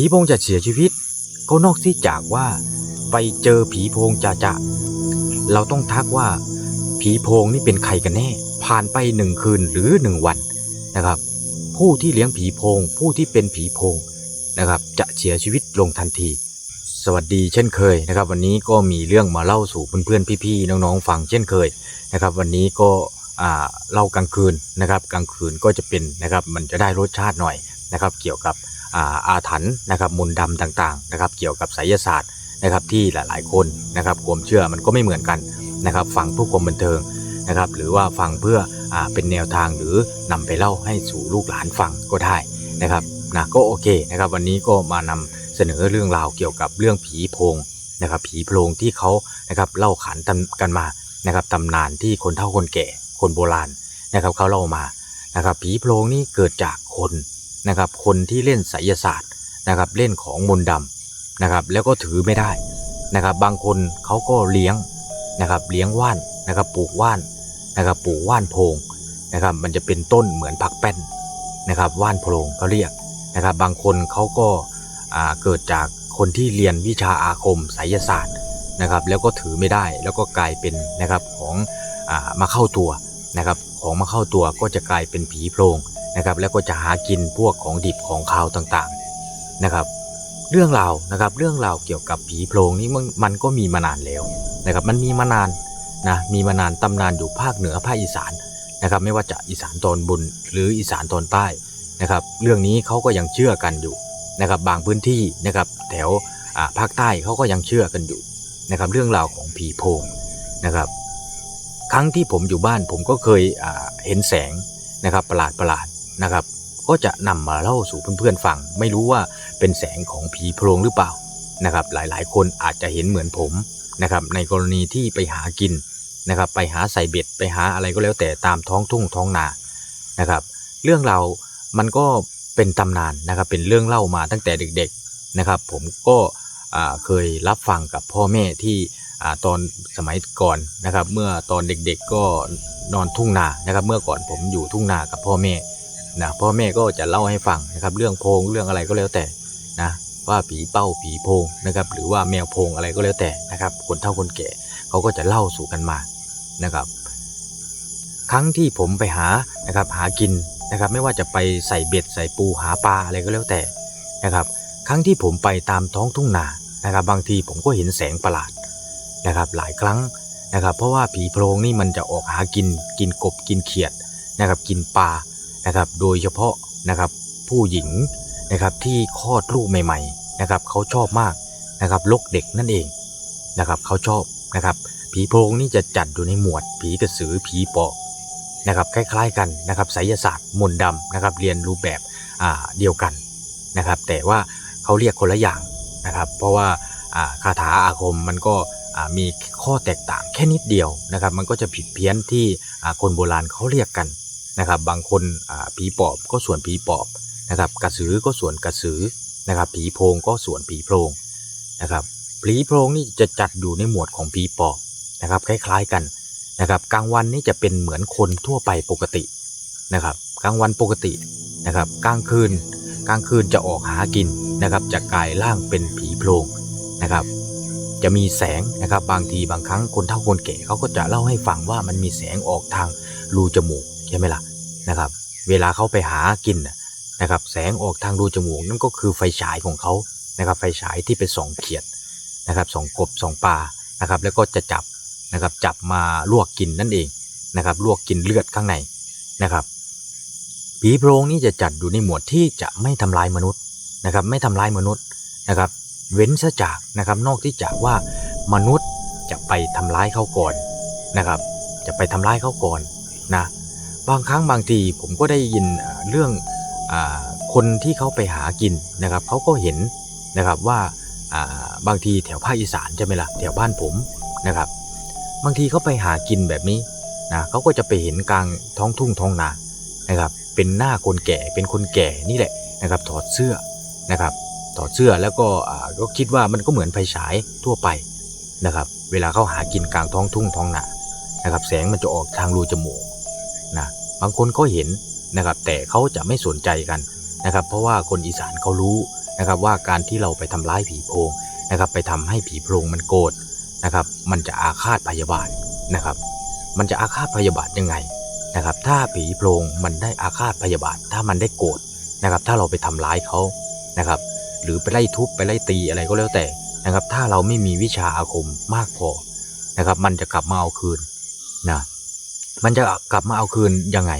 ผีโพงจะเสียชีวิต ก็นอกที่จากว่า ไปเจอผีโพงจะจะเราต้องทักว่า ผีโพงนี่เป็นใครกันแน่ ผ่านไปหนึ่งคืนหรือหนึ่งวันนะครับ ผู้ที่เลี้ยงผีโพง ผู้ที่เป็นผีโพงนะครับ จะเสียชีวิตลงทันที สวัสดีเช่นเคยนะครับ วันนี้ก็มีเรื่องมาเล่าสู่เพื่อนๆพี่ๆน้องๆฟังเช่นเคยนะครับ วันนี้ก็อ่าเล่ากลางคืนนะครับ กลางคืนก็จะเป็นนะครับ มันจะได้รสชาติหน่อยนะครับ เกี่ยวกับ อาถรรพ์นะครับมนต์ดำต่างๆนะครับเกี่ยวกับไสยศาสตร์นะครับที่หลายๆคนนะครับความเชื่อมันก็ไม่เหมือนกันนะครับฟังเพื่อความบันเทิงนะครับหรือว่าฟังเพื่ออเป็นแนวทางหรือนำไปเล่าให้สู่ลูกหลานฟังก็ได้นะครับนะก็โอเคนะครับวันนี้ก็มานำเสนอเรื่องราวเกี่ยวกับเรื่องผีโพงนะครับผีโพงที่เขานะครับเล่าขานกันมานะครับตำนานที่คนเฒ่าคนแก่คนโบราณนะครับเขาเล่ามานะครับผีโพงนี่เกิดจากคน นะครับคนที่เล่นไสยศาสตร์นะครับเล่นของมนต์ดำนะครับแล้วก็ถือไม่ได้นะครับบางคนเขาก็เลี้ยงนะครับเลี้ยงว่านนะครับปลูกว่านนะครับปลูกว่านโพงนะครับมันจะเป็นต้นเหมือนผักแป้นนะครับว่านโพงเขาเรียกนะครับบางคนเขาก็อ่าเกิดจากคนที่เรียนวิชาอาคมไสยศาสตร์นะครับแล้วก็ถือไม่ได้แล้วก็กลายเป็นนะครับของอ่ามาเข้าตัวนะครับ ของมาเข้าตัวก็จะกลายเป็นผีโพรงนะครับ แล้วก็จะหากินพวกของดิบของคาวต่างๆนะครับ เรื่องราวนะครับเรื่องราวเกี่ยวกับผีโพรงนี้มันมันก็มีมานานแล้วนะครับ มันมีมานานนะมีมานานตำนานอยู่ภาคเหนือภาคอีสานนะครับ ไม่ว่าจะอีสานตอนบนหรืออีสานตอนใต้นะครับ เรื่องนี้เขาก็ยังเชื่อกันอยู่นะครับ บางพื้นที่นะครับ แถวภาคใต้เขาก็ยังเชื่อกันอยู่นะครับ เรื่องราวของผีโพงนะครับ ครั้งที่ผมอยู่บ้านผมก็เคยเห็นแสงนะครับประหลาดประหลาดนะครับ ก็จะนำมาเล่าสู่เพื่อนๆฟัง ไม่รู้ว่าเป็นแสงของผีโพรงหรือเปล่านะครับ หลายๆ คนอาจจะเห็นเหมือนผมนะครับ ในกรณีที่ไปหากินนะครับ ไปหาใส่เบ็ดไปหาอะไรก็แล้วแต่ตามท้องทุ่งท้องนานะครับ เรื่องเรามันก็เป็นตำนานนะครับ เป็นเรื่องเล่ามาตั้งแต่เด็ก ๆนะครับ ผมก็เคยรับฟังกับพ่อแม่ที่ ตอนสมัยก่อนนะครับ เมื่อตอนเด็กๆก็นอนทุ่งนานะครับ เมื่อก่อนผมอยู่ทุ่งนากับพ่อแม่นะพ่อแม่ก็จะเล่าให้ฟังนะครับ เรื่องโพงเรื่องอะไรก็แล้วแต่นะว่าผีเป้าผีโพงนะครับ หรือว่าแมวโพงอะไรก็แล้วแต่นะครับ คนเฒ่าคนแก่เขาก็จะเล่าสู่กันมานะครับ ครั้งที่ผมไปหานะครับ หากินนะครับ ไม่ว่าจะไปใส่เบ็ดใส่ปูหาปลาอะไรก็แล้วแต่นะครับ ครั้งที่ผมไปตามท้องทุ่งนานะครับ บางทีผมก็เห็นแสงประหลาด นะครับหลายครั้งนะครับ เพราะว่าผีโพรงนี่มันจะออกหากินกินกบกินเขียดนะครับกินปลานะครับโดยเฉพาะนะครับผู้หญิงนะครับที่คลอดลูกใหม่ๆนะครับเขาชอบมากนะครับลกเด็กนั่นเองนะครับเขาชอบนะครับผีโพรงนี่จะจัดอยู่ในหมวด ผีกระสือผีปอบนะครับคล้ายๆกันนะครับไสยศาสตร์มนต์ดำนะครับเรียนรูปแบบอ่าเดียวกันนะครับแต่ว่าเขาเรียกคนละอย่างนะครับเพราะว่าอ่าคาถาอาคมมันก็ มีข้อแตกต่างแค่นิดเดียวนะครับ มันก็จะผิดเพี้ยนที่คนโบราณเขาเรียกกันนะครับ บางคนผีปอบก็ส่วนผีปอบนะครับกระสือก็ส่วนกระสือนะครับผีโพงก็ส่วนผีโพงนะครับผีโพงนี่จะจัดอยู่ในหมวดของผีปอบนะครับคล้ายๆกันนะครับกลางวันนี่จะเป็นเหมือนคนทั่วไปปกตินะครับกลางวันปกตินะครับกลางคืนกลางคืนจะออกหากินนะครับจะกลายร่างเป็นผีโพรงนะครับ จะมีแสงนะครับ บางทีบางครั้งคนเฒ่าคนแก่เขาก็จะเล่าให้ฟังว่ามันมีแสงออกทางรูจมูกใช่ไหมล่ะนะครับ เวลาเขาไปหากินนะครับ แสงออกทางรูจมูกนั่นก็คือไฟฉายของเขานะครับ ไฟฉายที่ไปส่องเขียดนะครับสองกบสองปลานะครับ แล้วก็จะจับนะครับจับมาลวกกินนั่นเองนะครับ ลวกกินเลือดข้างในนะครับผีโพรงนี่จะจัดอยู่ในหมวดที่จะไม่ทำลายมนุษย์นะครับ ไม่ทำลายมนุษย์นะครับ เว้นซะจากนะครับนอกที่จากว่ามนุษย์จะไปทำร้ายเขาก่อนนะครับ จะไปทำร้ายเขาก่อนนะบางครั้งบางทีผมก็ได้ยินเรื่องอคนที่เขาไปหากินนะครับเขาก็เห็นนะครับว่าอ่าบางทีแถวภาคอีสานใช่ไหมล่ะแถวบ้านผมนะครับ บางทีเขาไปหากินแบบนี้นะเขาก็จะไปเห็นกลางท้องทุ่งท้องนานะครับ เป็นหน้าคนแก่เป็นคนแก่นี่แหละนะครับ ถอดเสื้อนะครับ ถอดเสื้อแล้วก็ก็คิดว่ามันก็เหมือนไฟฉายทั่วไปนะครับ เวลาเขาหากินกลางท้องทุ่งท้องนานะครับ แสงมันจะออกทางรูจมูกนะบางคนก็เห็นนะครับ แต่เขาจะไม่สนใจกันนะครับ เพราะว่าคนอีสานเขารู้นะครับว่าการที่เราไปทำร้ายผีโพงนะครับ ไปทำให้ผีโพงมันโกรธนะครับ มันจะอาฆาตพยาบาทนะครับ มันจะอาฆาตพยาบาทยังไงนะครับ ถ้าผีโพงมันได้อาฆาตพยาบาท ถ้ามันได้โกรธนะครับ ถ้าเราไปทำร้ายเขานะครับ หรือไปไล่ทุบไปไล่ตีอะไรก็แล้วแต่นะครับ ถ้าเราไม่มีวิชาอาคมมากพอนะครับ มันจะกลับมาเอาคืนนะมันจะกลับมาเอาคืนยังไง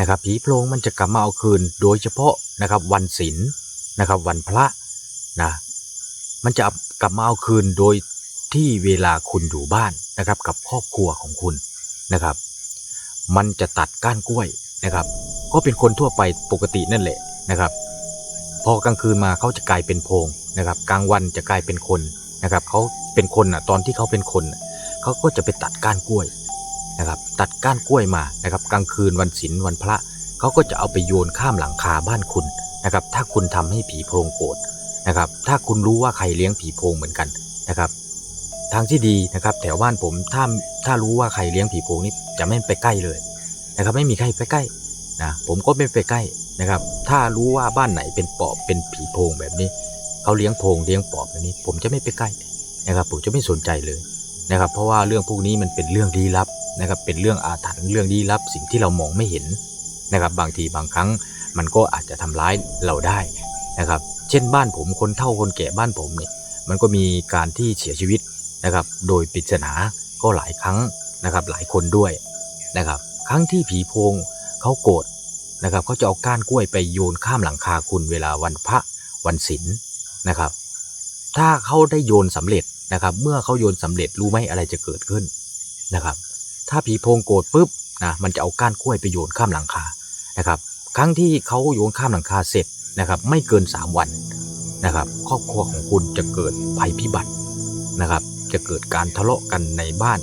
นะครับ ผีโพรงมันจะกลับมาเอาคืน โดยเฉพาะนะครับวันศีลนะครับ วันพระนะมันจะกลับมาเอาคืนโดยที่เวลาคุณอยู่บ้านนะครับ กับครอบครัวของคุณนะครับ มันจะตัดก้านกล้วยนะครับ ก็เป็นคนทั่วไปปกตินั่นแหละนะครับ พอกลางคืนมาเขาจะกลายเป็นโพงนะครับ กลางวันจะกลายเป็นคนนะครับเขาเป็นคนอะตอนที่เขาเป็นคนเขาก็จะไปตัดก้านกล้วยนะครับ ตัดก้านกล้วยมานะครับ กลางคืนวันศีลวันพระเขาก็จะเอาไปโยนข้ามหลังคาบ้านคุณนะครับ ถ้าคุณทำให้ผีโพงโกรธนะครับ ถ้าคุณรู้ว่าใครเลี้ยงผีโพงเหมือนกันนะครับทางที่ดีนะครับแถวบ้านผมถ้าถ้ารู้ว่าใครเลี้ยงผีโพงนี่จะไม่ไปใกล้เลยนะครับ ไม่มีใครไปใกล้นะผมก็ไม่ไปใกล้นะครับ ถ้ารู้ว่าบ้านไหนเป็นปอบเป็นผีโพงแบบนี้เขาเลี้ยงโพงเลี้ยงปอบแบบนี้ ผมจะไม่ไปใกล้นะครับ ผมจะไม่สนใจเลยนะครับ เพราะว่าเรื่องพวกนี้มันเป็นเรื่องลี้ลับนะครับ เป็นเรื่องอาถรรพ์เรื่องลี้ลับ สิ่งที่เรามองไม่เห็นนะครับ บางทีบางครั้งมันก็อาจจะทำร้ายเราได้นะครับ เช่นบ้านผมคนเฒ่าคนแก่บ้านผมเนี่ยมันก็มีการที่เสียชีวิตนะครับ โดยปริศนาก็หลายครั้งนะครับ หลายคนด้วยนะครับ ครั้งที่ผีโพงเขาโกรธ นะครับเขาจะเอาก้านกล้วยไปโยนข้ามหลังคาคุณเวลาวันพระวันศีลนะครับ ถ้าเขาได้โยนสำเร็จนะครับ เมื่อเขาโยนสำเร็จรู้ไหมอะไรจะเกิดขึ้นนะครับ ถ้าผีโพงโกรธปุ๊บนะมันจะเอาก้านกล้วยไปโยนข้ามหลังคานะครับ ครั้งที่เขาโยนข้ามหลังคาเสร็จนะครับ ไม่เกิน 3 วันนะครับ ครอบครัวของคุณจะเกิดภัยพิบัตินะครับ จะเกิดการทะเลาะกันในบ้าน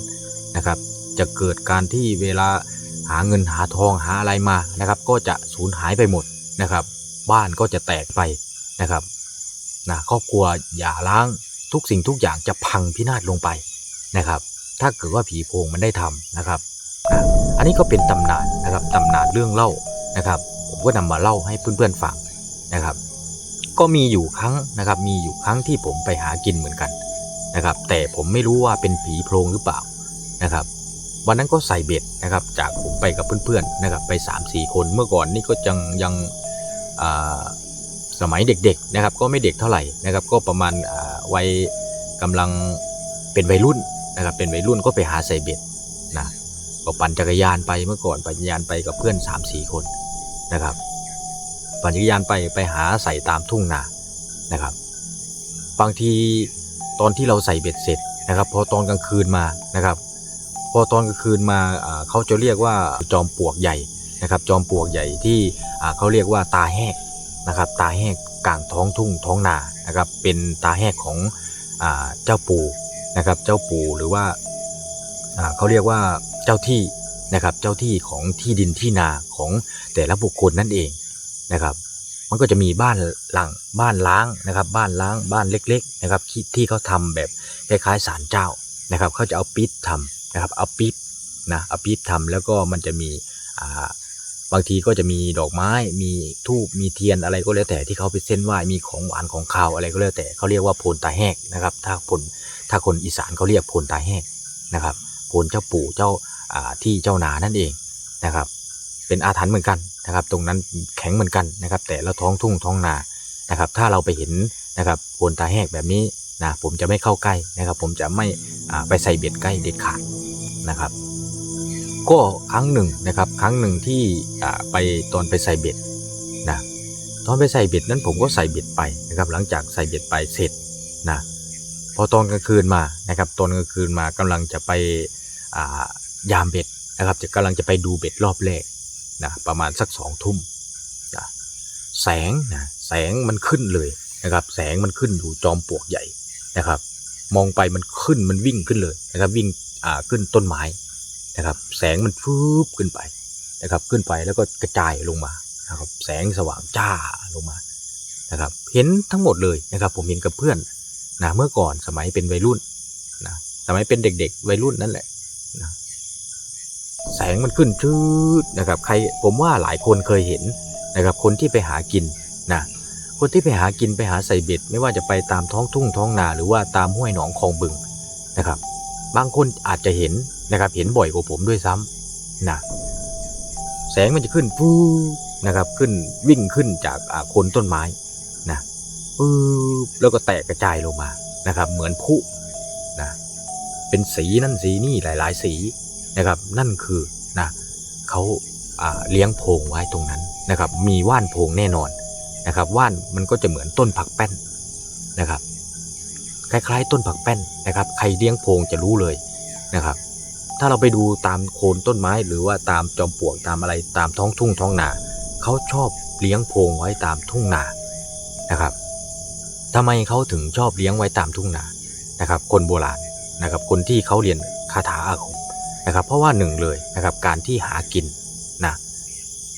นะครับ จะเกิดการที่เวลา หาเงินหาทองหาอะไรมานะครับ ก็จะสูญหายไปหมดนะครับ บ้านก็จะแตกไปนะครับนะครอบครัวอย่าล้างทุกสิ่งทุกอย่างจะพังพินาศลงไปนะครับ ถ้าเกิดว่าผีโพงมันได้ทำนะครับนะอันนี้ก็เป็นตำนานนะครับตำนานเรื่องเล่านะครับ ผมก็นำมาเล่าให้เพื่อนๆฟังนะครับ ก็มีอยู่ครั้งนะครับ มีอยู่ครั้งที่ผมไปหากินเหมือนกันนะครับ แต่ผมไม่รู้ว่าเป็นผีโพรงหรือเปล่านะครับ วันนั้นก็ใส่เบ็ดนะครับ จากผมไปกับเพื่อนๆนะครับ ไป 3-4 คนเมื่อก่อนนี่ก็ยังยังสมัยเด็กๆนะครับ ก็ไม่เด็กเท่าไหร่นะครับ ก็ประมาณวัยกำลังเป็นวัยรุ่นนะครับ เป็นวัยรุ่นก็ไปหาใส่เบ็ดนะก็ปั่นจักรยานไปเมื่อก่อนปั่นจักรยานไปกับเพื่อน 3-4 คนนะครับ ปั่นจักรยานไปไปหาใส่ตามทุ่งนานะครับ บางทีตอนที่เราใส่เบ็ดเสร็จนะครับ พอตอนกลางคืนมานะครับ อตอนกลางคืนมาเขาจะเรียกว่าจอมปลวกใหญ่นะครับ จอมปลวกใหญ่ที่เขาเรียกว่าตาแหกนะครับตาแหกกลางท้องทุ่งท้องนานะครับเป็นตาแหกของอเจ้าปู่นะครับเจ้าปู่หรือว่าเขาเรียกว่าเจ้าที่นะครับเจ้าที่ของที่ดินที่นาของแต่ละบุคคลนั่นเองนะครับ มันก็จะมีบ้านหลังบ้านล้างนะครับ บ้านล้างบ้านเล็ก ๆ นะครับที่เขาทำแบบคล้ายๆศาลเจ้านะครับเขาจะเอาปี๊บทำ นะครับเอาปี๊บนะเอาปี๊บทำแล้วก็มันจะมีาบางทีก็จะมีดอกไม้ มีทูบมีเทียนอะไรก็แล้วแต่ที่เขาไปเส้นไหว้มีของหวานของคาวอะไรก็แล้วแต่เขาเรียกว่าโพนตาแหกนะครับ ถ้าคนถ้าคนอีสานเขาเรียกโพนตาแหกนะครับโพนเจ้าปู่เจ้าาที่เจ้านานั่นเองนะครับ เป็นอาถรรพ์เหมือนกันนะครับ ตรงนั้นแข็งเหมือนกันนะครับ แต่ละท้องทุ่งท้องนานะครับ ถ้าเราไปเห็นนะครับโพนตาแหกแบบนี้นะผมจะไม่เข้าใกล้นะครับ ผมจะไม่ไปใส่เบ็ดใกล้เด็ดขาด นะครับ ก็ครั้งหนึ่งนะครับ ครั้งหนึ่งที่ไปตอนไปใส่เบ็ดนะตอนไปใส่เบ็ดนั้นผมก็ใส่เบ็ดไปนะครับ หลังจากใส่เบ็ดไปเสร็จนะพอตอนกลางคืนมานะครับตอนกลางคืนมากำลังจะไปยามเบ็ดนะครับ จะกำลังจะไปดูเบ็ดรอบแรกนะประมาณสักสองทุ่มนะแสงนะแสงมันขึ้นเลยนะครับ แสงมันขึ้นอยู่จอมปลวกใหญ่นะครับ มองไปมันขึ้นมันวิ่งขึ้นเลยนะครับ วิ่งอ่าขึ้นต้นไม้นะครับ แสงมันฟืบขึ้นไปนะครับ ขึ้นไปแล้วก็กระจายลงมานะครับ แสงสว่างจ้าลงมานะครับ เห็นทั้งหมดเลยนะครับ ผมเห็นกับเพื่อนนะเมื่อก่อนสมัยเป็นวัยรุ่นนะสมัยเป็นเด็ก ๆ วัยรุ่นนั่นแหละนะแสงมันขึ้นชืดนะครับ ใครผมว่าหลายคนเคยเห็นนะครับ คนที่ไปหากินนะ คนที่ไปหากินไปหาใส่เบ็ด ไม่ว่าจะไปตามท้องทุ่งท้องนาหรือว่าตามห้วยหนองคลองบึงนะครับ บางคนอาจจะเห็นนะครับ เห็นบ่อยกว่าผมด้วยซ้ำนะแสงมันจะขึ้นฟูนะครับ ขึ้นวิ่งขึ้นจากโคนต้นไม้นะปื๊บแล้วก็แตกกระจายลงมานะครับ เหมือนพุนะเป็นสีนั่นสีนี่หลาย ๆ สีนะครับ นั่นคือนะเขาเลี้ยงโพงไว้ตรงนั้นนะครับ มีว่านโพงแน่นอน นะครับว่านมันก็จะเหมือนต้นผักแป้นนะครับ คล้ายๆ ต้นผักแป้นนะครับ ใครเลี้ยงโพงจะรู้เลยนะครับ ถ้าเราไปดูตามโคนต้นไม้หรือว่าตามจอมปลวกตามอะไรตามท้องทุ่งท้องนาเขาชอบเลี้ยงโพงไว้ตามทุ่งนานะครับทำไมเขาถึงชอบเลี้ยงไว้ตามทุ่งนานะครับ คนโบราณนะครับ คนที่เขาเรียนคาถาอาคมนะครับ เพราะว่าหนึ่งเลยนะครับ การที่หากินนะ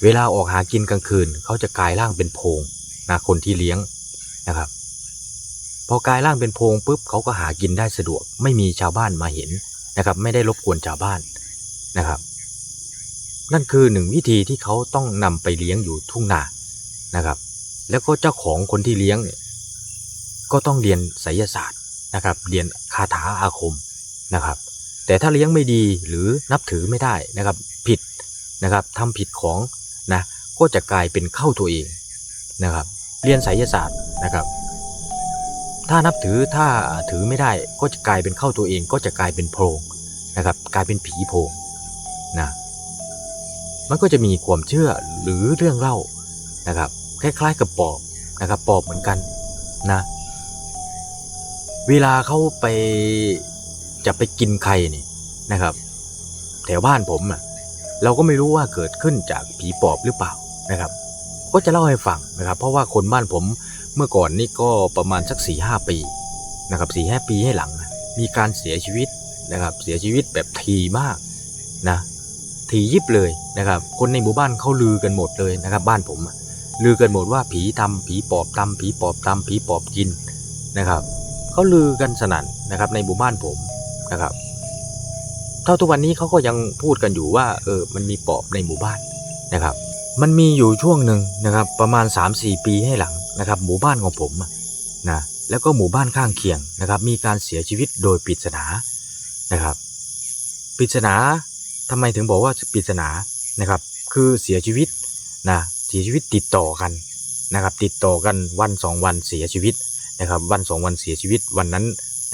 เวลาออกหากินกลางคืน เขาจะกลายร่างเป็นโพงนะคนที่เลี้ยงนะครับ พอกลายร่างเป็นโพงปุ๊บเขาก็หากินได้สะดวก ไม่มีชาวบ้านมาเห็นนะครับ ไม่ได้รบกวนชาวบ้านนะครับ นั่นคือหนึ่งวิธีที่เขาต้องนำไปเลี้ยงอยู่ทุ่งนานะครับ แล้วก็เจ้าของคนที่เลี้ยงเนี่ยก็ต้องเรียนไสยศาสตร์นะครับ เรียนคาถาอาคมนะครับ แต่ถ้าเลี้ยงไม่ดีหรือนับถือไม่ได้นะครับ ผิดนะครับทำผิดของ นะก็จะกลายเป็นเข้าตัวเองนะครับ เรียนไสยศาสตร์นะครับ ถ้านับถือถ้าถือไม่ได้ก็จะกลายเป็นเข้าตัวเอง ก็จะกลายเป็นโพรงนะครับ กลายเป็นผีโพรงนะมันก็จะมีความเชื่อหรือเรื่องเล่านะครับคล้ายๆกับปอบนะครับปอบเหมือนกันนะเวลาเขาไปจะไปกินใครนี่นะครับ แถวบ้านผมอะ เราก็ไม่รู้ว่าเกิดขึ้นจากผีปอบหรือเปล่านะครับ ก็จะเล่าให้ฟังนะครับ เพราะว่าคนบ้านผมเมื่อก่อนนี่ก็ประมาณสักสี่ห้าปีนะครับสี่ห้าปีให้หลัง มีการเสียชีวิตนะครับ เสียชีวิตแบบทีมากนะทียิบเลยนะครับ คนในหมู่บ้านเขาลือกันหมดเลยนะครับ บ้านผมลือกันหมดว่าผีทำผีปอบทำผีปอบทำผีปอบกินนะครับเขาลือกันสนั่นนะครับในหมู่บ้านผมนะครับ เท่าทุกวันนี้เขาก็ยังพูดกันอยู่ว่าเออมันมีปอบในหมู่บ้านนะครับ มันมีอยู่ช่วงหนึ่งนะครับ ประมาณ 3-4 ปีให้หลังนะครับ หมู่บ้านของผมนะแล้วก็หมู่บ้านข้างเคียงนะครับ มีการเสียชีวิตโดยปริศนานะครับปริศนาทำไมถึงบอกว่าปริศนานะครับ คือเสียชีวิตนะเสียชีวิตติดต่อกันนะครับ ติดต่อกันวันสองวันเสียชีวิตนะครับ วันสองวันเสียชีวิตวันนั้น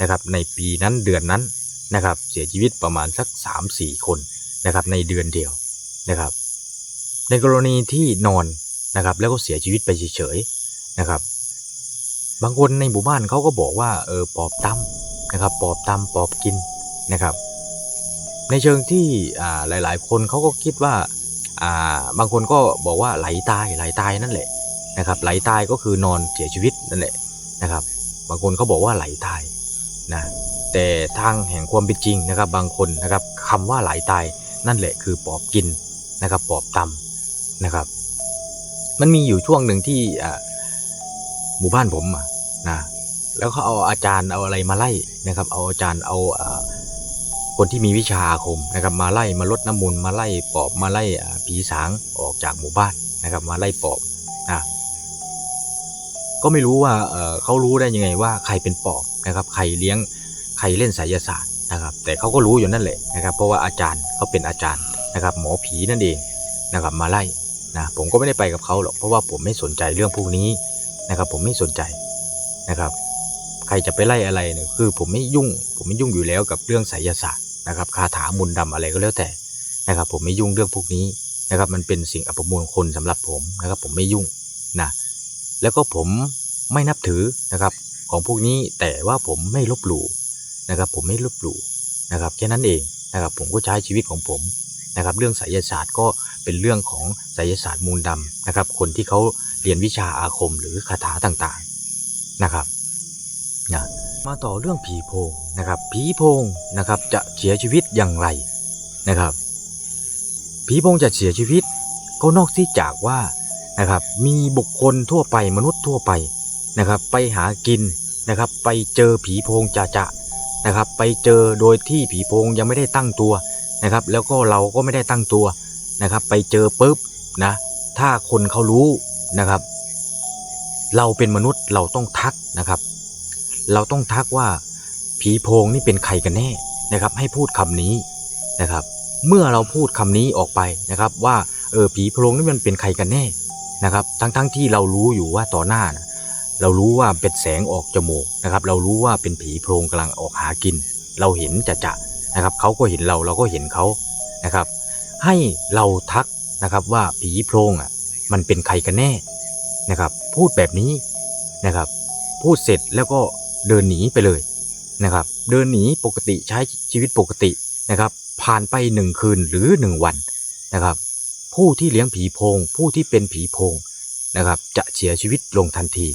นะครับ ในปีนั้นเดือนนั้น นะครับ เสียชีวิตประมาณสัก 3-4 คนนะครับ ในเดือนเดียวนะครับ ในกรณีที่นอนนะครับ แล้วก็เสียชีวิตไปเฉยๆนะครับ บางคนในหมู่บ้านเขาก็บอกว่าเออปอบตำนะครับ ปอบตำปอบกินนะครับ ในเชิงที่อ่าหลาย ๆ คนเขาก็คิดว่าอ่าบางคนก็บอกว่าไหลตายไหลตายนั่นแหละนะครับไหลตายก็คือนอนเสียชีวิตนั่นแหละนะครับ บางคนเขาบอกว่าไหลตายนะ แต่ทางแห่งความเป็นจริงนะครับ บางคนนะครับคำว่าหลายตายนั่นแหละคือปอบกินนะครับ ปอบตำนะครับ มันมีอยู่ช่วงหนึ่งที่หมู่บ้านผมนะแล้วเขาเอาอาจารย์เอาอะไรมาไล่นะครับ เอาอาจารย์เอาคนที่มีวิชาอาคมนะครับ มาไล่มาลดน้ำมนต์มาไล่ปอบมาไล่ผีสางออกจากหมู่บ้านนะครับ มาไล่ปอบนะก็ไม่รู้ว่าเขารู้ได้ยังไงว่าใครเป็นปอบนะครับ ใครเลี้ยง ใครเล่นไสยศาสตร์นะครับ แต่เขาก็รู้อยู่นั่นแหละนะครับ เพราะว่าอาจารย์เขาเป็นอาจารย์นะครับ หมอผีนั่นเองนะครับมาไล่นะผมก็ไม่ได้ไปกับเขาหรอกเพราะว่าผมไม่สนใจเรื่องพวกนี้นะครับ ผมไม่สนใจนะครับ ใครจะไปไล่อะไรเนี่ยคือผมไม่ยุ่ง ผมไม่ยุ่งอยู่แล้วกับเรื่องไสยศาสตร์นะครับคาถามนต์ดำอะไรก็แล้วแต่นะครับ ผมไม่ยุ่งเรื่องพวกนี้นะครับ มันเป็นสิ่งอัปมงคลสำหรับผมนะครับ ผมไม่ยุ่งนะแล้วก็ผมไม่นับถือนะครับของพวกนี้แต่ว่าผมไม่ลบหลู่ นะครับ ผมไม่ลบหลู่นะครับแค่นั้นเองนะครับผมก็ใช้ชีวิตของผมนะครับ เรื่องไสยศาสตร์ก็เป็นเรื่องของไสยศาสตร์มูลดำนะครับ คนที่เขาเรียนวิชาอาคมหรือคาถาต่างๆนะครับนะมาต่อเรื่องผีโพงนะครับผีโพงนะครับจะเสียชีวิตอย่างไรนะครับผีโพงจะเสียชีวิตก็นอกที่จากว่านะครับมีบุคคลทั่วไปมนุษย์ทั่วไปนะครับ ไปหากินนะครับ ไปเจอผีโพงจะจะ นะครับ ไปเจอโดยที่ผีโพงยังไม่ได้ตั้งตัวนะครับ แล้วก็เราก็ไม่ได้ตั้งตัวนะครับ ไปเจอปุ๊บนะถ้าคนเขารู้นะครับ เราเป็นมนุษย์เราต้องทักนะครับ เราต้องทักว่าผีโพงนี่เป็นใครกันแน่นะครับ ให้พูดคำนี้นะครับ เมื่อเราพูดคำนี้ออกไปนะครับ ว่าเออผีโพงนี่มันเป็นใครกันแน่นะครับ ทั้งๆทที่เรารู้อยู่ว่าต่อหน้านะ เรารู้ว่าเป็นแสงออกจมูกนะครับ เรารู้ว่าเป็นผีโพรงกำลังออกหากิน เราเห็นจะจะนะครับเขาก็เห็นเราเราก็เห็นเขานะครับ ให้เราทักนะครับว่าผีโพรงอะมันเป็นใครกันแน่นะครับ พูดแบบนี้นะครับ พูดเสร็จแล้วก็เดินหนีไปเลยนะครับ เดินหนีปกติใช้ชีวิตปกตินะครับ ผ่านไปหนึ่งคืนหรือหนึ่งวันนะครับ ผู้ที่เลี้ยงผีโพง ผู้ที่เป็นผีโพงนะครับ จะเสียชีวิตลงทันที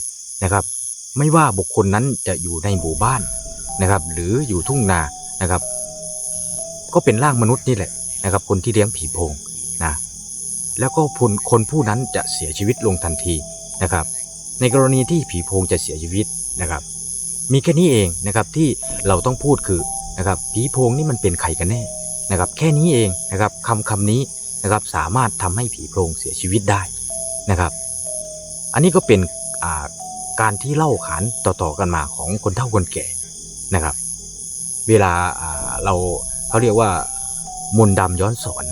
นะครับ ไม่ว่าบุคคลนั้นจะอยู่ในหมู่บ้านนะครับ หรืออยู่ทุ่งนานะครับ ก็เป็นร่างมนุษย์นี่แหละนะครับ คนที่เลี้ยงผีโพงนะแล้วก็คนคนผู้นั้นจะเสียชีวิตลงทันทีนะครับ ในกรณีที่ผีโพงจะเสียชีวิตนะครับ มีแค่นี้เองนะครับที่เราต้องพูดคือนะครับ ผีโพงนี่มันเป็นใครกันแน่นะครับ แค่นี้เองนะครับคำคำนี้นะครับสามารถทำให้ผีโพงเสียชีวิตได้นะครับ อันนี้ก็เป็นอ่า การที่เล่าขานต่อๆกันมาของคนเฒ่าคนแก่นะครับ เวลาเราเขาเรียกว่า มนต์ดำย้อนสอน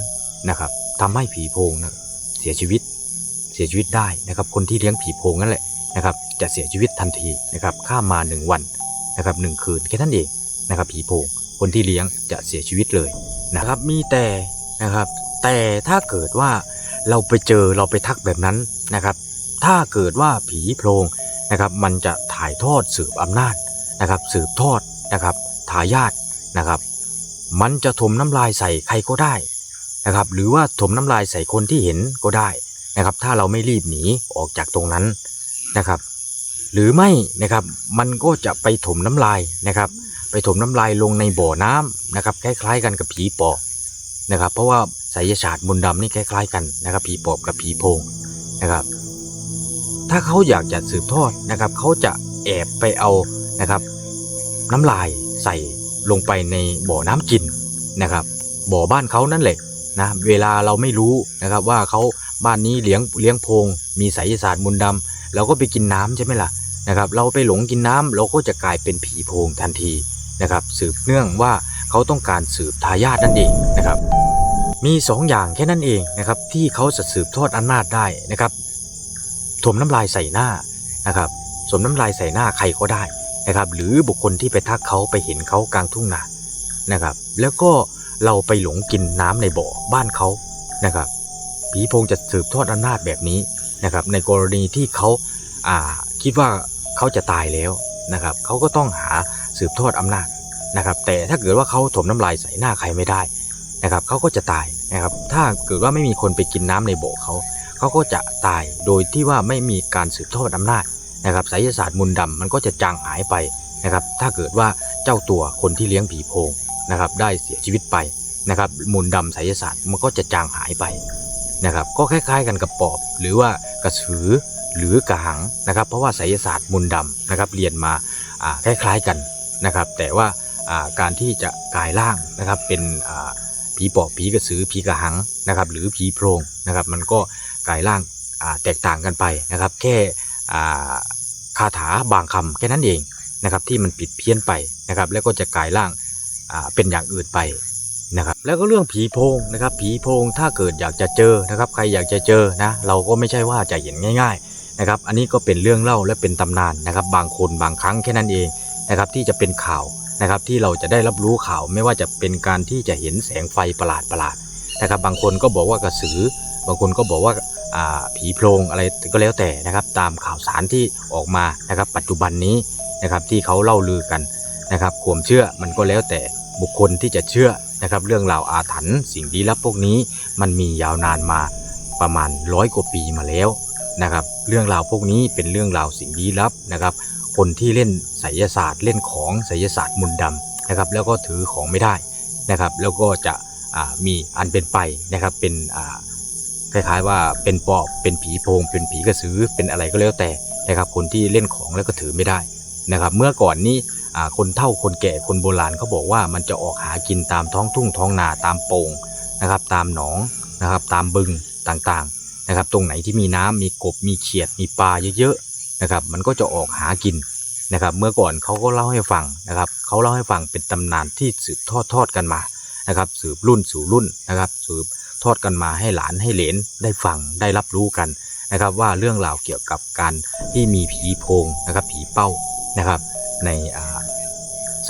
นะครับทำให้ผีโพงนะเสียชีวิตเสียชีวิตได้นะครับ คนที่เลี้ยงผีโพงนั่นแหละนะครับ จะเสียชีวิตทันทีนะครับ ข้ามมาหนึ่งวันนะครับหนึ่งคืนแค่นั้นเองนะครับ ผีโพงคนที่เลี้ยงจะเสียชีวิตเลยนะครับ มีแต่นะครับ แต่ถ้าเกิดว่าเราไปเจอเราไปทักแบบนั้นนะครับ ถ้าเกิดว่าผีโพง นะครับมันจะถ่ายทอดสืบอำนาจนะครับสืบทอดนะครับทายาทนะครับมันจะถมน้ำลายใส่ใครก็ได้นะครับหรือว่าถมน้ำลายใส่คนที่เห็นก็ได้นะครับถ้าเราไม่รีบหนีออกจากตรงนั้นนะครับ หรือไม่นะครับมันก็จะไปถมน้ำลายนะครับ ไปถมน้ำลายลงในบ่อน้ำนะครับคล้ายๆกันกับผีปอบนะครับเพราะว่าไสยศาสตร์มนต์ดำนี่คล้ายๆกันนะครับผีปอบกับผีโพงนะครับ ถ้าเขาอยากจะสืบทอดนะครับเขาจะแอบไปเอานะครับน้ำลายใส่ลงไปในบ่อน้ำกินนะครับ บ่อบ้านเขานั่นแหละนะเวลาเราไม่รู้นะครับว่าเขาบ้านนี้เลี้ยงเลี้ยงโพง มีไสยศาสตร์มนต์ดำเราก็ไปกินน้ำใช่ไหมล่ะนะครับ เราไปหลงกินน้ำเราก็จะกลายเป็นผีโพงทันทีนะครับ สืบเนื่องว่าเขาต้องการสืบทายาทนั่นเองนะครับ มีสองอย่างแค่นั้นเองนะครับที่เขาจะสืบทอดอำนาจได้นะครับ ถมน้ำลายใส่หน้านะครับสมน้ำลายใส่หน้าใครก็ได้นะครับ หรือบุคคลที่ไปทักเขาไปเห็นเขากลางทุ่งนานะครับ แล้วก็เราไปหลงกินน้ำในบ่อบ้านเขานะครับ ผีโพงจะสืบทอดอำนาจแบบนี้นะครับ ในกรณีที่เขาอ่าคิดว่าเขาจะตายแล้วนะครับเขาก็ต้องหาสืบทอดอำนาจนะครับ แต่ถ้าเกิดว่าเขาถมน้ำลายใส่หน้าใครไม่ได้นะครับเขาก็จะตายนะครับ ถ้าเกิดว่าไม่มีคนไปกินน้ำในบ่อเขา เขาก็จะตายโดยที่ว่าไม่มีการสืบทอดอำนาจนะครับไสยศาสตร์มนต์ดำมันก็จะจางหายไปนะครับถ้าเกิดว่าเจ้าตัวคนที่เลี้ยงผีโพงนะครับได้เสียชีวิตไปนะครับมนต์ดำไสยศาสตร์มันก็จะจางหายไปนะครับก็คล้ายๆกันกับปอบ หรือว่ากระสือหรือกระหังนะครับ เพราะว่าไสยศาสตร์มนต์ดำนะครับเรียนมาคล้ายๆกันนะครับ แต่ว่าการที่จะกลายร่างนะครับเป็นผีปอบผีกระสือผีกระหังนะครับ หรือผีโพรงนะครับ มันก็ กายร่างแตกต่างกันไปนะครับ แค่คาถาบางคำแค่นั้นเองนะครับที่มันผิดเพี้ยนไปนะครับ แล้วก็จะกลายร่างาเป็นอย่างอื่นไปนะครับ แล้วก็เรื่องผีโพงนะครับ ผีโพงถ้าเกิดอยากจะเจอนะครับ ใครอยากจะเจอนะเราก็ไม่ใช่ว่าจะเห็นง่าย ๆนะครับ อันนี้ก็เป็นเรื่องเล่าและเป็นตำนานนะครับ บางคนบางครั้งแค่นั้นเองนะครับ ที่จะเป็นข่าวนะครับที่เราจะได้รับรู้ข่าวไม่ว่าจะเป็นการที่จะเห็นแสงไฟประหลาดประหลาดนะครับ บางคนก็บอกว่ากระสือบางคนก็บอกว่า ผีโพรงอะไรก็แล้วแต่นะครับ ตามข่าวสารที่ออกมานะครับ ปัจจุบันนี้นะครับที่เขาเล่าลือกันนะครับความเชื่อมันก็แล้วแต่บุคคลที่จะเชื่อนะครับ เรื่องราวอาถรรพ์สิ่งลี้ลับพวกนี้มันมียาวนานมาประมาณร้อยกว่าปีมาแล้วนะครับ เรื่องราวพวกนี้เป็นเรื่องราวสิ่งลี้ลับนะครับ คนที่เล่นไสยศาสตร์ เล่นของไสยศาสตร์มุนดำนะครับ แล้วก็ถือของไม่ได้นะครับ แล้วก็จะมีอันเป็นไปนะครับเป็นอ่า คล้ายๆว่าเป็นปอบเป็นผีโพง เป็นผีกระสือเป็นอะไรก็แล้วแต่นะครับคนที่เล่นของแล้วก็ถือไม่ได้นะครับเมื่อก่อนนี้คนเฒ่าคนแก่คนโบราณเขาบอกว่ามันจะออกหากินตามท้องทุ่งท้องนาตามโป่งนะครับตามหนองนะครับตามบึงต่างๆนะครับตรงไหนที่มีน้ำมีกบมีเขียดมีปลาเยอะๆนะครับมันก็จะออกหากินนะครับเมื่อก่อนเขาก็เล่าให้ฟังนะครับเขาเล่าให้ฟังเป็นตำนานที่สืบทอดทอดกันมานะครับสืบรุ่นสู่รุ่นนะครับสืบ ทอดกันมาให้หลานให้เหลนได้ฟังได้รับรู้กันนะครับว่าเรื่องราวเกี่ยวกับการที่มีผีโพงนะครับผีเป้านะครับใน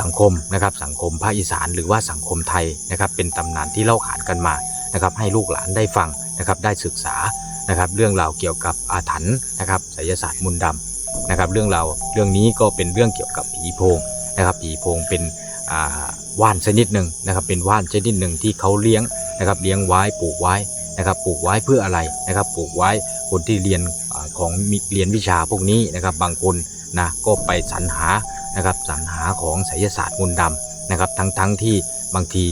สังคมนะครับสังคมภาคอีสานหรือว่าสังคมไทยนะครับเป็นตำนานที่เล่าขานกันมานะครับให้ลูกหลานได้ฟังนะครับได้ศึกษานะครับเรื่องราวเกี่ยวกับอาถรรพ์นะครับไสยศาสตร์มนต์ดำนะครับเรื่องราวเรื่องนี้ก็เป็นเรื่องเกี่ยวกับผีโพงนะครับผีโพงเป็นว่านชนิดหนึ่งนะครับเป็นว่านชนิดหนึ่งที่เขาเลี้ยง นะครับเลี้ยงไว้ปลูกไว้นะครับปลูกไว้เพื่ออะไรนะครับปลูกไว้คนที่เรียนอของเรียนวิชาพวกนี้นะครับบางคนนะก็ไปสรรหานะครับสรรหาของไสยศาสตร์มนต์ดำนะครับทั้งทั้งที่บางที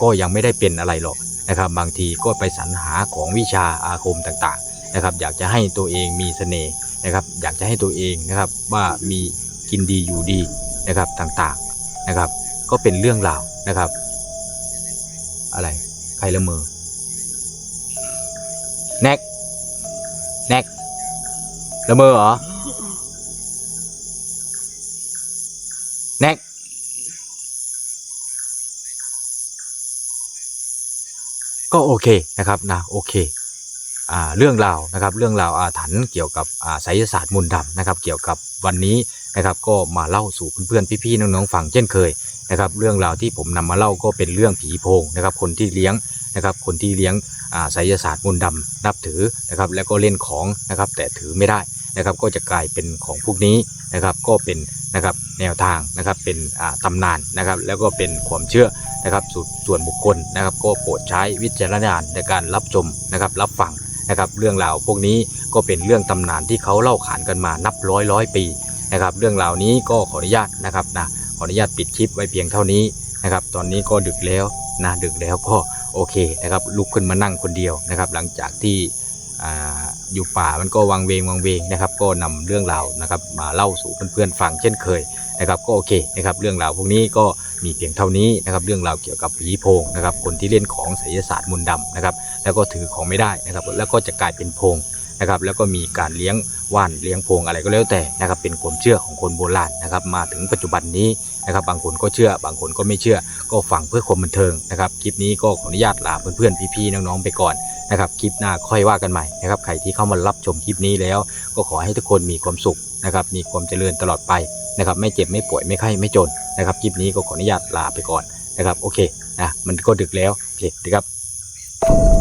ก็ยังไม่ได้เป็นอะไรหรอกนะครับบางทีก็ไปสรรหาของวิชาอาคมต่างๆนะครับอยากจะให้ตัวเองมีเสน่ห์นะครับอยากจะให้ตัวเองนะครับว่ามีกินดีอยู่ดีนะครับต่างๆนะครับก็เป็นเรื่องราวนะครับอะไร ใครละเมอแน็กแน็กละเมอเหรอแน็กก็โอเคนะครับนะโอเคเรื่องราวนะครับเรื่องราวอาถรรพ์เกี่ยวกับอ่าไสยศาสตร์มนต์ดำนะครับเกี่ยวกับวันนี้นะครับก็มาเล่าสู่เพื่อนๆพี่ๆน้องๆฟังเช่นเคย นะครับ เรื่องราวที่ผมนำมาเล่าก็เป็นเรื่องผีโพงนะครับ คนที่เลี้ยงนะครับ คนที่เลี้ยงอ่าไสยศาสตร์มนต์ดำนับถือนะครับ แล้วก็เล่นของนะครับ แต่ถือไม่ได้นะครับ ก็จะกลายเป็นของพวกนี้นะครับ ก็เป็นนะครับแนวทางนะครับเป็นอ่าตำนานนะครับ แล้วก็เป็นความเชื่อนะครับส่วนส่วนบุคคลนะครับ ก็โปรดใช้วิจารณญาณในการรับชมนะครับ รับฟังนะครับ เรื่องราวพวกนี้ก็เป็นเรื่องตำนานที่เขาเล่าขานกันมานับร้อยร้อยปีนะครับ เรื่องราวนี้ก็ขออนุญาตนะครับนะ ออนุญาตปิดคลิปไว้เพียงเท่านี้นะครับ ตอนนี้ก็ดึกแล้วนะดึกแล้วก็โอเคนะครับลุกขึ้นมานั่งคนเดียวนะครับ หลังจากที่อยู่ป่ามันก็วังเวงวังเวงนะครับ ก็นำเรื่องราวนะครับมาเล่าสู่เพื่อนๆฟังเช่นเคยนะครับ ก็โอเคนะครับ เรื่องราวพวกนี้ก็มีเพียงเท่านี้นะครับ เรื่องราวเกี่ยวกับผีโพงนะครับ คนที่เล่นของไสยศาสตร์มนต์ดำนะครับ แล้วก็ถือของไม่ได้นะครับ แล้วก็จะกลายเป็นโพง นะครับแล้วก็มีการเลี้ยงว่านเลี้ยงโพงอะไรก็แล้วแต่นะครับเป็นความเชื่อของคนโบราณนะครับมาถึงปัจจุบันนี้นะครับบางคนก็เชื่อ บางคนก็ไม่เชื่อ ก็ฟังเพื่อความบันเทิงนะครับคลิปนี้ก็ขออนุญาตลาเพื่อนๆพี่ๆน้องๆไปก่อนนะครับคลิปหน้าค่อยว่ากันใหม่นะครับใครที่เข้ามารับชมคลิปนี้แล้ว ก็ขอให้ทุกคนมีความสุขนะครับมีความเจริญตลอดไปนะครับไม่เจ็บไม่ป่วยไม่ไข้ไม่จนนะครับคลิปนี้ก็ขออนุญาตลาไปก่อนนะครับโอเคนะมันก็ดึกแล้วโอเคดีครับ